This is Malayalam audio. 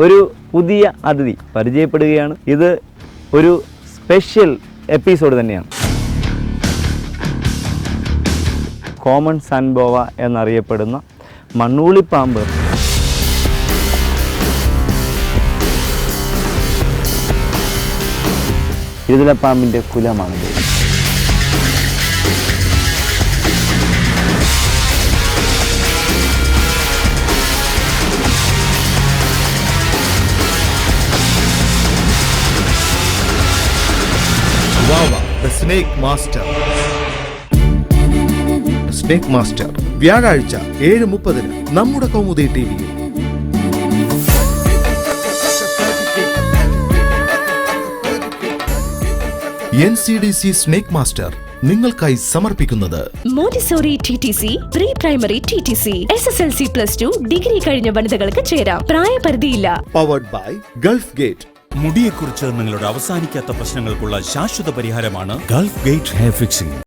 ഒരു പുതിയ അതിഥി പരിചയപ്പെടുകയാണ്. ഇത് ഒരു സ്പെഷ്യൽ എപ്പിസോഡ് തന്നെയാണ്. കോമൺ സൺബോവ എന്നറിയപ്പെടുന്ന മണ്ണൂളിപ്പാമ്പ് ഇരുതലപ്പാമ്പിന്റെ കുലമാണിത്. Vava the snake master snake master വ്യാഴാഴ്ച ഏഴ് മുപ്പതിന് നമ്മുടെ കൗമുദി ടി വിയിൽ N C D C snake master നിങ്ങൾക്കായി സമർപ്പിക്കുന്നത്. Montessori T T C pre primary T T C S S L C plus two degree കഴിഞ്ഞ വനിതകൾക്ക് ചേരാം. പ്രായപരിധിയില്ല. പവർഡ് ബൈ ഗൾഫ് ഗേറ്റ് മുടിയെക്കുറിച്ച് നിങ്ങളുടെ അവസാനിക്കാത്ത പ്രശ്നങ്ങൾക്കുള്ള ശാശ്വത പരിഹാരമാണ് ഗൾഫ് ഗേറ്റ് ഹെയർ ഫിക്സിംഗ്.